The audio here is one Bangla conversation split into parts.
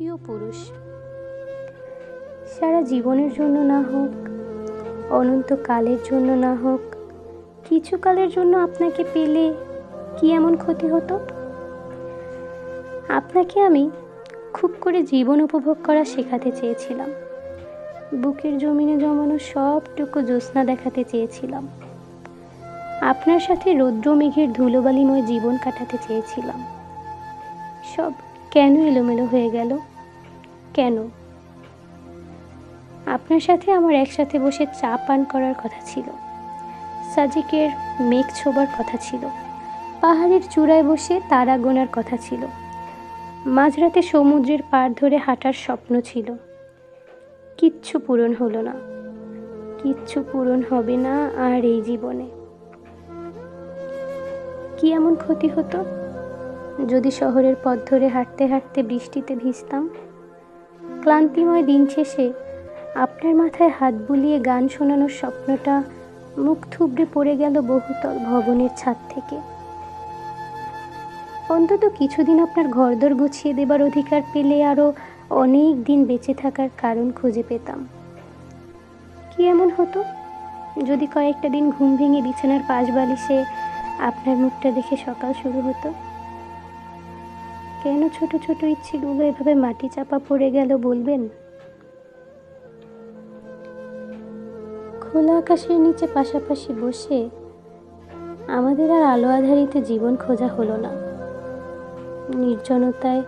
প্রিয় পুরুষ, সারা জীবনের জন্য না হোক, অনন্তকালের জন্য না হোক কিছু কালের জন্য আপনাকে পেলে কি এমন ক্ষতি হতো? আপনাকে আমি খুব করে জীবন উপভোগ করা শেখাতে চেয়েছিলাম। বুকের জমিনে জমানো সবটুকু জ্যোৎস্না দেখাতে চেয়েছিলাম। আপনার সাথে রৌদ্র মেঘের ধুলোবালিময় জীবন কাটাতে চেয়েছিলাম। সব কেন এলোমেলো হয়ে গেল? কেন? আপনার সাথে আমার একসাথে বসে চা পান করার কথা ছিল। সাজিকের মেঘ ছোবার কথা ছিল। পাহাড়ের চূড়ায় বসে তারা গোনার কথা ছিল। মাঝরাতে সমুদ্রের পাড় ধরে হাঁটার স্বপ্ন ছিল। কিচ্ছু পূরণ হলো না। কিচ্ছু পূরণ হবে না আর এই জীবনে। কি এমন ক্ষতি হতো? যদি শহরের পথ ধরে হাঁটতে হাঁটতে বৃষ্টিতে ভিজতাম ক্লান্তিময় দিন শেষে আপনার মাথায় হাত বুলিয়ে গান শোনানোর স্বপ্নটা মুখ থুবড়ে পড়ে গেল বহুতল ভবনের ছাদ থেকে। অন্তত কিছুদিন আপনার ঘরদোর গুছিয়ে দেবার অধিকার পেলে আরও অনেক দিন বেঁচে থাকার কারণ খুঁজে পেতাম। কি এমন হতো? যদি কয়েকটা দিন ঘুম ভেঙে বিছানার পাশ বালিশে আপনার মুখটা দেখে সকাল শুরু হতো। কেন ছোট ছোট ইচ্ছেগুলো এভাবে মাটি চাপা পড়ে গেল বলবেন? খোলা আকাশের নিচে পাশাপাশি বসে আমাদের আর আলো আধারিত জীবন খোঁজা হলো না। নির্জনতায়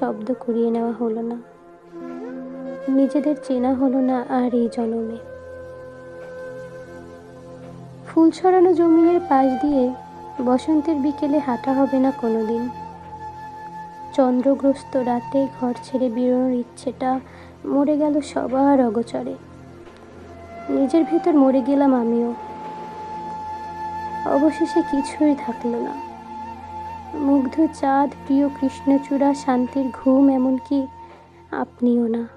শব্দ কুড়িয়ে নেওয়া হলো না। নিজেদের চেনা হলো না আর এই জনমে। ফুল ছড়ানো জমিনের পাশ দিয়ে বসন্তের বিকেলে হাঁটা হবে না কোনো দিন চন্দ্রগ্রস্ত রাতে ঘর ছেড়ে বেরোনোর ইচ্ছেটা মরে গেল সবার অগচরে। নিজের ভেতর মরে গেলাম আমিও। অবশেষে কিছুই থাকল না। মুগ্ধ চাঁদ, প্রিয় কৃষ্ণচূড়া, শান্তির ঘুম, এমনকি আপনিও না।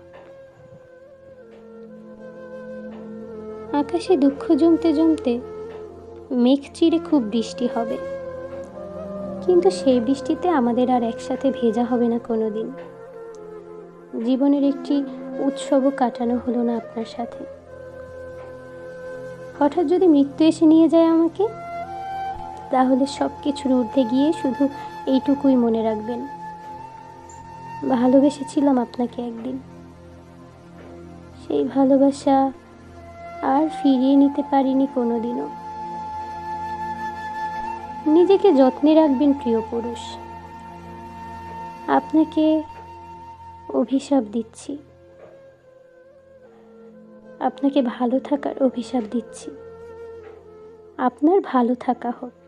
আকাশে দুঃখ জমতে জমতে মেঘ চিরে খুব বৃষ্টি হবে। কিন্তু সেই বৃষ্টিতে আমাদের আর একসাথে ভেজা হবে না কোনো দিন জীবনের একটি উৎসবও কাটানো হলো না আপনার সাথে। হঠাৎ যদি মৃত্যু এসে নিয়ে যায় আমাকে, তাহলে সব কিছুর ঊর্ধ্বে গিয়ে শুধু এইটুকুই মনে রাখবেন। ভালোবেসেছিলাম আপনাকে একদিন। সেই ভালোবাসা আর ফিরিয়ে নিতে পারিনি কোনোদিনও। নিজেকে যত্নে রাখবেন প্রিয় পুরুষ। আপনাকে অভিশাপ দিচ্ছি। আপনাকে ভালো থাকার অভিশাপ দিচ্ছি। আপনার ভালো থাকা হোক।